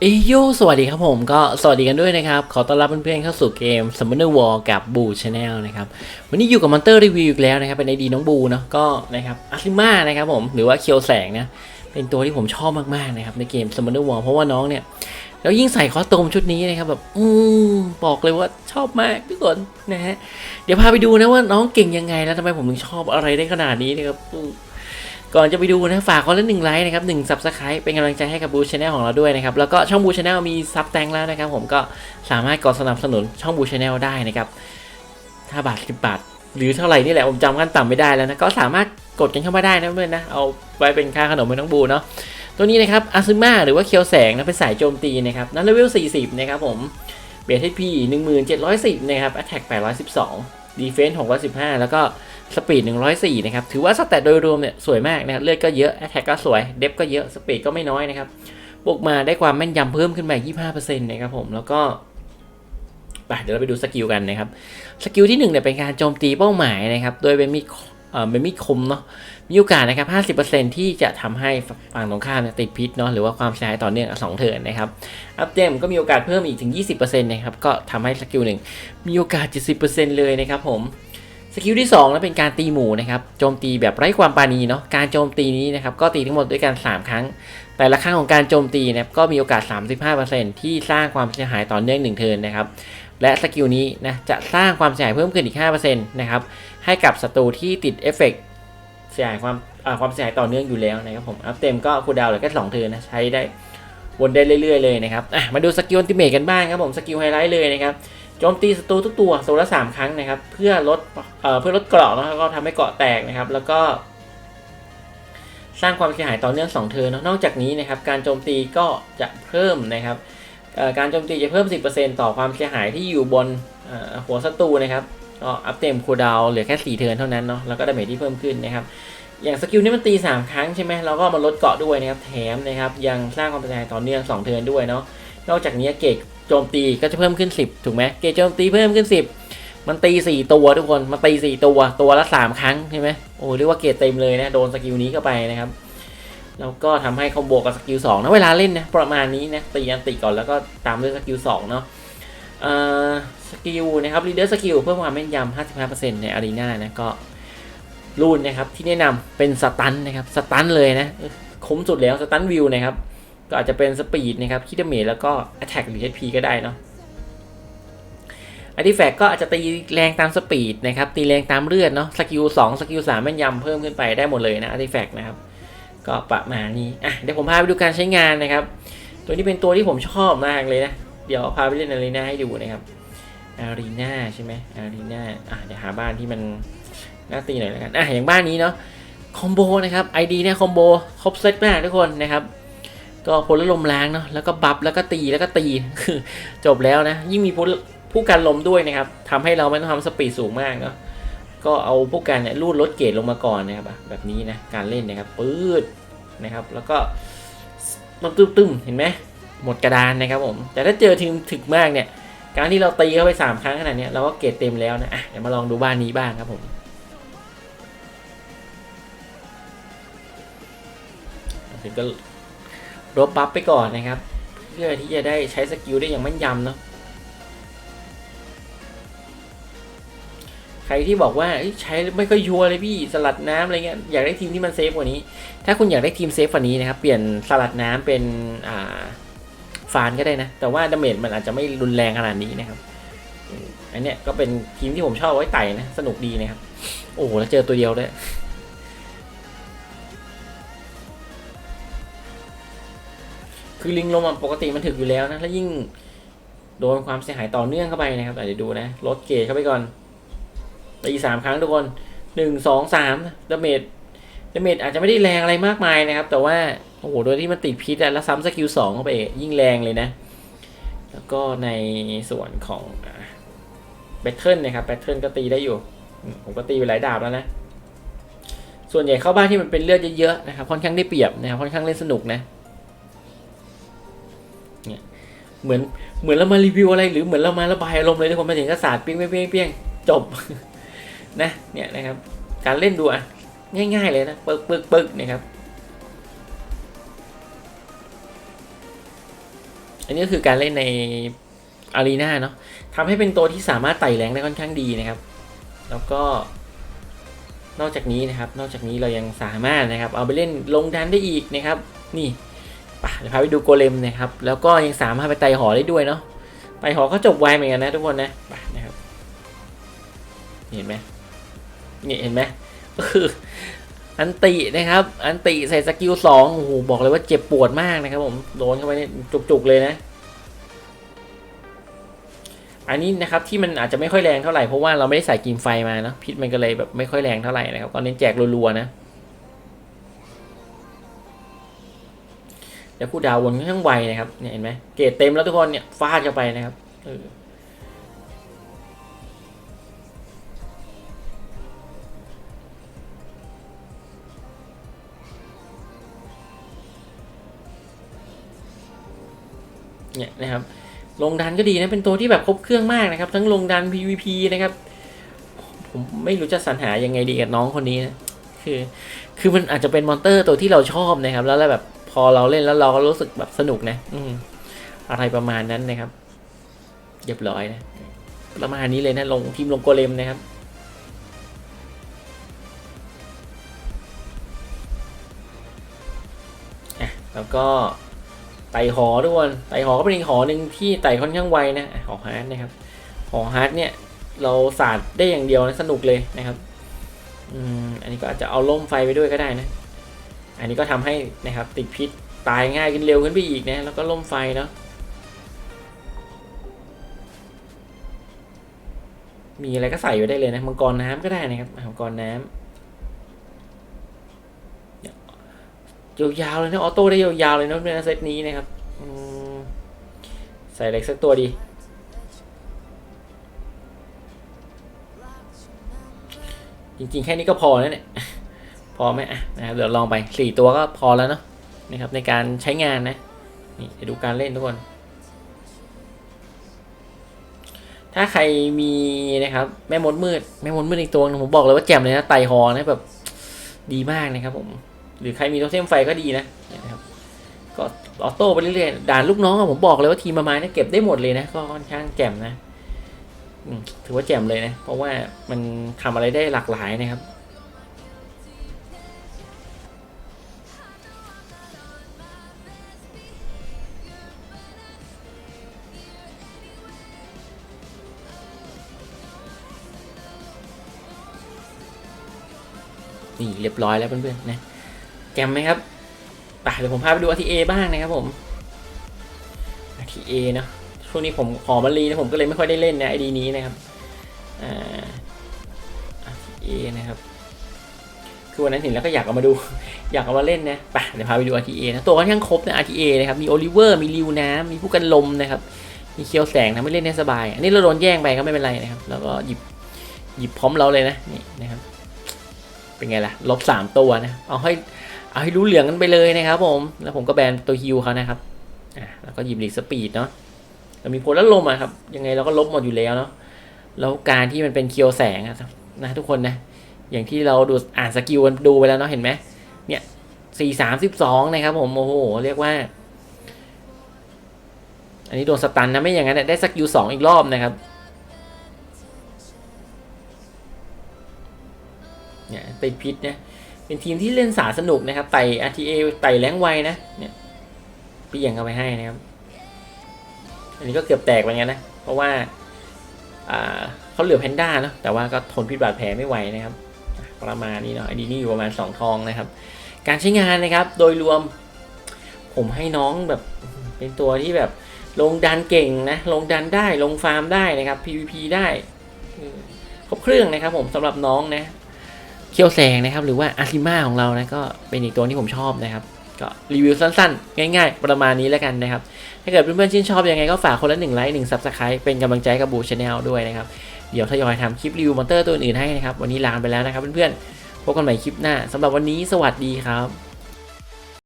เอยโยสวัสดีครับผมก็สวัสดีกันด้วยนะครับ ขอต้อนรับเพื่อนๆเข้าสู่เกม Summoner War กับบูชาแนลนะครับวันนี้อยู่กับมอนเตอร์รีวิวอีกแล้วนะครับ เป็นไอดีน้องบูเนาะก็นะครับอาซิมานะครับผมหรือว่าเคียวแสงนะ เป็นตัวที่ผมชอบมากๆนะครับในเกม Summoner War เพราะว่าน้องเนี่ย แล้วยิ่งใส่คอสตูมชุดนี้นะครับแบบอืมบอกเลยว่าชอบมากทุกคนนะฮะเดี๋ยวพาไปดูนะว่าน้องเก่งยังไงแล้วทำไมผมถึงชอบอะไรได้ขนาดนี้นะครับอืม ก่อนจะไปดูนะฝากคนละหนึ่งไลค์นะครับหนึ่งซับสไครป์เป็นกำลังใจให้กับบูชาแนลของเราด้วยนะครับแล้วก็ช่องบูชาแนลมีซับแตงแล้วนะครับผมก็สามารถกดสนับสนุนช่องบูชาแนลได้นะครับถ้าบาทสิบบาทหรือเท่าไหร่นี่แหละผมจำขั้นต่ำไม่ได้แล้วนะก็สามารถกดกันเข้ามาได้นะเพื่อนนะเอาไว้เป็นค่าขนมให้น้องบูเนาะตัวนี้นะครับอาซึมาหรือว่าเคียวแสงนะเป็นสายโจมตีนะครับนั้นเลเวล40นะครับผมเบสเทพี1710นะครับแอตแทก812 ดีเฟนส์615 แล้วก็สปีด 104 นะครับ ถือว่าสแตทโดยรวมเนี่ยสวยมากนะครับ เลือดก็เยอะ แอตแทกก็สวย เดฟก็เยอะ สปีดก็ไม่น้อยนะครับบวกมาได้ความแม่นยำเพิ่มขึ้นมา25%นะครับผม แล้วก็ไปเดี๋ยวเราไปดูสกิลกันนะครับ สกิลที่1เนี่ยเป็นการโจมตีเป้าหมายนะครับ โดยเป็นมีด เอ่อเป็นมีคมเนาะมีโอกาสนะครับ 50%ที่จะทำให้ฝั่งตรงข้ามติดพิษเนาะหรือว่าความเสียหายต่อเนื่องสองเทิร์นนะครับ อัพเดมก็มีโอกาสเพิ่มอีกถึง 20%นะครับ ก็ทำให้สกิลหนึ่งมีโอกาส 70%เลยนะครับผมสกิลที่2นะเป็นการตีหมู่นะครับโจมตีแบบไร้ความปาณีเนาะการโจมตีนี้นะครับก็ตีทั้งหมดด้วยกัน 3 ครั้ง แต่ละครั้งของการโจมตีนะครับก็มีโอกาส 35%ที่สร้างความเสียหายต่อเนื่อง1เทิร์นนะครับและสกิลนี้นะจะสร้างความเสียหายเพิ่มขึ้นอีก5%นะครับ ให้กับศัตรูที่ติดเอฟเฟกต์เสียหายความความเสียหายต่อเนื่องอยู่แล้วนะครับผมอัพเต็มก็คูลดาวน์เหลือแค่2เทิร์นนะใช้ได้วนได้เรื่อยๆเลยนะครับอะมาดูสกิลอัลติเมทกันบ้างครับผมสกิลไฮไลท์เลยนะครับโจมตีศัตรูทุกตัวตัวละสามครั้งนะครับ เพื่อลดเอ่อเพื่อลดเกราะนะแล้วก็ทำให้เกราะแตกนะครับ แล้วก็ สร้างความเสียหายต่อเนื่อง2เทิร์นเนอะนอกจากนี้นะครับ การโจมตีก็จะเพิ่มนะครับการโจมตีจะเพิ่ม 10%ต่อความเสียหายที่อยู่บนหัวศัตรูนะครับ ก็อัพเต็มคูดาวเหลือแค่4เทิร์นเท่านั้นเนาะแล้วก็ดาเมจที่เพิ่มขึ้นนะครับอย่างสกิลนี้มันตี 3 ครั้งใช่ไหมเราก็มาลดเกาะด้วยนะครับแถมนะครับยังสร้างความเสียหายต่อเนื่อง2เทิร์นด้วยเนาะนอกจากนี้เกรดโจมตีก็จะเพิ่มขึ้น 10 ถูกไหมเกรดโจมตีเพิ่มขึ้น 10 มันตี 4 ตัวทุกคนมันตี 4 ตัวตัวละ 3 ครั้งใช่ไหมโอ้เรียกว่าเกรดเต็มเลยนะโดนสกิลนี้เข้าไปนะครับแล้วก็ทำให้คอมโบกับสกิล2นะเวลาเล่นนะประมาณนี้นะตีอันติก่อนแล้วก็ตามด้วยสกิล2เนาะ สกิลนะครับลีเดอร์สกิลเพิ่มความแม่นยำ55%ในอารีนานะก็รูนนะครับที่แนะนำเป็นสตันนะครับสตันเลยนะคุ้มสุดแล้วสตันวิวนะครับก็อาจจะเป็นสปีดนะครับคิดเมจแล้วก็ Attack หรือ HP ก็ได้เนาะอาร์ติแฟกก็อาจจะตีแรงตามสปีดนะครับตีแรงตามเลือดเนาะสกิล2สกิล3แม่นยำเพิ่มขึ้นไปได้หมดเลยนะอาร์ติแฟกนะครับก็ประมาณนี้อะเดี๋ยวผมพาไปดูการใช้งานนะครับ ตัวนี้เป็นตัวที่ผมชอบมากเลยนะ เดี๋ยวพาไปเล่นอารีนาให้ดูนะครับ อารีนาใช่ไหมอารีนาอะเดี๋ยวหาบ้านที่มันน่าตีหน่อยแล้วกันอะอย่างบ้านนี้เนาะคอมโบนะครับ ID เนี่ยคอมโบครบเซตมากทุกคนนะครับ ก็พลลมล้างเนาะแล้วก็บัฟแล้วก็ตีแล้วก็ตีคือจบแล้วนะยิ่งมีผู้ผู้กันลมด้วยนะครับทำให้เราไม่ต้องทำสปีดสูงมากเนาะก็เอาผู้กันเนี่ยรูดลดเกรดลงมาก่อนนะครับแบบนี้นะการเล่นนะครับปื๊ดนะครับ แล้วก็มันตึ้มเห็นไหมหมดกระดานนะครับผมแต่ถ้าเจอทีมถึกมากเนี่ย การที่เราตีเข้าไปสามครั้งขนาดนี้เราก็เกรดเต็มแล้วนะอะเดี๋ยวมาลองดูบ้านนี้บ้างครับผม ถึงก็ลบบัฟไปก่อนนะครับ เพื่อที่จะได้ใช้สกิลได้อย่างแม่นยำเนาะใครที่บอกว่าใช้ไม่ค่อยชัวร์เลยพี่สลัดน้ำอะไรเงี้ยอยากได้ทีมที่มันเซฟกว่านี้ ถ้าคุณอยากได้ทีมเซฟกว่านี้นะครับ เปลี่ยนสลัดน้ำเป็นอ่า ฟานก็ได้นะ แต่ว่าดาเมจมันอาจจะไม่รุนแรงขนาดนี้นะครับ อันเนี้ยก็เป็นทีมที่ผมชอบไว้ไต่นะ สนุกดีนะครับ โอ้โห แล้วเจอตัวเดียวด้วยคือลิงลมอะปกติมันถึกอยู่แล้วนะ แล้วยิ่งโดนความเสียหายต่อเนื่องเข้าไปนะครับอาจจะดูนะลดเกรดเข้าไปก่อนตีสามครั้งทุกคนหนึ่งสองสามดาเมจ ดาเมจอาจจะไม่ได้แรงอะไรมากมายนะครับ แต่ว่า โอ้โห โดยที่มันติดพิษอะแล้วซ้ำสกิลสองเข้าไปยิ่งแรงเลยนะ แล้วก็ในส่วนของแบทเทิลนะครับแบทเทิลก็ตีได้อยู่ ผมก็ตีไปหลายดาบแล้วนะ ส่วนใหญ่เข้าบ้านที่มันเป็นเลือดเยอะๆนะครับค่อนข้างได้เปรียบนะครับค่อนข้างเล่นสนุกนะเหมือนเหมือนเรามารีวิวอะไร หรือเหมือนเรามาระบายอารมณ์เลยทุกคนมาถึงก็สาดเปี้ยงเปี้ยงเปี้ยงเปี้ยงจบนะเนี่ยนะครับการเล่นดูอะ ง่ายๆเลยนะปึกปึกปึกนะครับ อันนี้ก็คือการเล่นในอารีนาเนาะทำให้เป็นตัวที่สามารถไต่แรงได้ค่อนข้างดีนะครับ แล้วก็ นอกจากนี้นะครับ นอกจากนี้เรายังสามารถนะครับ เอาไปเล่นลงดันได้อีกนะครับ นี่ไปเดี๋ยวพาไปดูโกเลมนะครับ แล้วก็ยังสามารถไปไต่หอได้ด้วยเนาะไต่หอก็จบไวเหมือนกันนะทุกคนนะไปนะครับเห็นไหมนี่เห็นไหมก็คื อันตินะครับ อันติใส่สกิลสองโอ้โหบอกเลยว่าเจ็บปวดมากนะครับผม โดนเข้าไปนี่จุกๆเลยนะ อันนี้นะครับที่มันอาจจะไม่ค่อยแรงเท่าไหร่เพราะว่าเราไม่ได้ใส่กิมไฟมาเนาะพิษมันก็เลยแบบไม่ค่อยแรงเท่าไหร่นะครับก็เน้นแจกรัวๆนะแล้วคู่ดาววนค่อนข้างไวนะครับเนี่ยเห็นไหมเกรดเต็มแล้วทุกคนเนี่ยฟาดเข้าไปนะครับเออ เนี่ยนะครับลงดันก็ดีนะเป็นตัวที่แบบครบเครื่องมากนะครับ ทั้งลงดัน PVP นะครับ ผมไม่รู้จะสรรหายังไงดีกับน้องคนนี้นะคือ คือมันอาจจะเป็นมอนเตอร์ตัวที่เราชอบนะครับ แล้วแบบพอเราเล่นแล้วเราก็รู้สึกแบบสนุกนะ อืมอะไรประมาณนั้นนะครับเรียบร้อยนะประมาณนี้เลยนะลงทีมลงโกเลมนะครับอะแล้วก็ ไต่หอทุกคนไต่หอก็เป็นอีกหอหนึ่งที่ไต่ค่อนข้างไวนะหอฮาร์ดนะครับหอฮาร์ดเนี่ยเราสาดได้อย่างเดียวนะสนุกเลยนะครับอืมอันนี้ก็อาจจะเอาล่มไฟไปด้วยก็ได้นะ อันนี้ก็ทำให้นะครับติดพิษตายง่ายขึ้นเร็วขึ้นไปอีกนะแล้วก็ล่มไฟเนาะมีอะไรก็ใส่ไว้ได้เลยนะมังกรน้ำก็ได้นะครับมังกรน้ำ ยาวๆเลยนะออโต้ได้ยาวๆเลยนะในเซตนี้นะครับใส่เล็กสักตัวดี จริงๆ แค่นี้ก็พอแล้วเนี่ย พอไหมอะนะครับเดี๋ยวลองไปสี่ตัวก็พอแล้วเนาะนะครับในการใช้งานนะ นี่ดูการเล่นทุกคน ถ้าใครมีนะครับแม่มดมืด แม่มดมืดอีกตัวหนึงผมบอกเลยว่าแจ่มเลยนะไต่หอนะแบบดีมากนะครับผม หรือใครมีโทเทมไฟก็ดีนะเนี่ยนะครับก็ออโต้ไปเรื่อยๆด่านลูกน้องผมบอกเลยว่าทีมประมาณนี้เก็บได้หมดเลยนะก็ค่อนข้างแจ่มนะถือว่าแจ่มเลยนะ เพราะว่ามันทำอะไรได้หลากหลายนะครับนี่เรียบร้อยแล้วเพื่อนๆนะ แจมไหมครับไปเดี๋ยวผมพาไปดู RTA บ้างนะครับผม RTA เนะช่วงนี้ผมขอมารีนะผมก็เลยไม่ค่อยได้เล่นนะไอดีนี้นะครับอ่า RTA นะครับคือวันนั้นเห็นแล้วก็อยากเอามาดู อยากเอามาเล่นนะไปเดี๋ยวพาไปดู RTA นะตัวค่อนข้างครบนะ RTA นะครับมีโอลิเวอร์มีริวน้ำมีผู้กันลมนะครับมีเคียวแสงนะไม่เล่นได้สบาย อันนี้เราโดนแย่งไปก็ไม่เป็นไรนะครับ แล้วก็หยิบหยิบพร้อมเราเลยนะนี่นะครับ เป็นไงล่ะลบสามตัวนะเอาให้ เอาให้รู้เหลืองกันไปเลยนะครับผม แล้วผมก็แบนตัวฮิวเขานะครับ อะแล้วก็หยิบลีกสปีดเนาะแล้วมีโพลารลมอะครับ ยังไงเราก็ลบหมดอยู่แล้วเนาะ แล้วการที่มันเป็นเคียวแสงอะนะทุกคนนะ อย่างที่เราดูอ่านสกิลกันดูไปแล้วเนาะเห็นไหมเนี่ยสี่สามสิบสองนะครับผม โอ้โห เรียกว่า อันนี้โดนสตันนะไม่อย่างนั้นได้สกิลสองอีกรอบนะครับเนี่ยติดพิษนะ เป็นทีมที่เล่นสาสนุกนะครับไต่ RTA ไต่แรงไวนะเนี่ยพี่ยังเอาไปให้นะครับ อันนี้ก็เกือบแตกไปงั้นนะ เพราะว่าเขาเหลือแพนด้าเนอะแต่ว่าก็ทนพิษบาดแผลไม่ไหวนะครับ ประมาณนี้เนาะไอดีนี่อยู่ประมาณ 2 ทองนะครับ การใช้งานนะครับโดยรวม ผมให้น้องแบบเป็นตัวที่แบบลงดันเก่งนะ ลงดันได้ลงฟาร์มได้นะครับ PVP ได้ครบเครื่องนะครับผมสำหรับน้องนะ เคียวแสงนะครับ หรือว่าอาซิมาของเรานะก็เป็นอีกตัวที่ผมชอบนะครับ ก็รีวิวสั้นๆ ง่าย ๆ ประมาณนี้แล้วกันนะครับ ถ้าเกิดเพื่อนๆชื่นชอบยังไงก็ฝากคนละหนึ่งไลค์หนึ่งซับสไครป์เป็นกำลังใจกับบูชาแนลด้วยนะครับ เดี๋ยวทยอยทำคลิปรีวิวมอนเตอร์ตัวอื่นให้นะครับ วันนี้ลาไปแล้วนะครับเพื่อนๆ พบกันใหม่คลิปหน้าสำหรับวันนี้สวัสดีครับ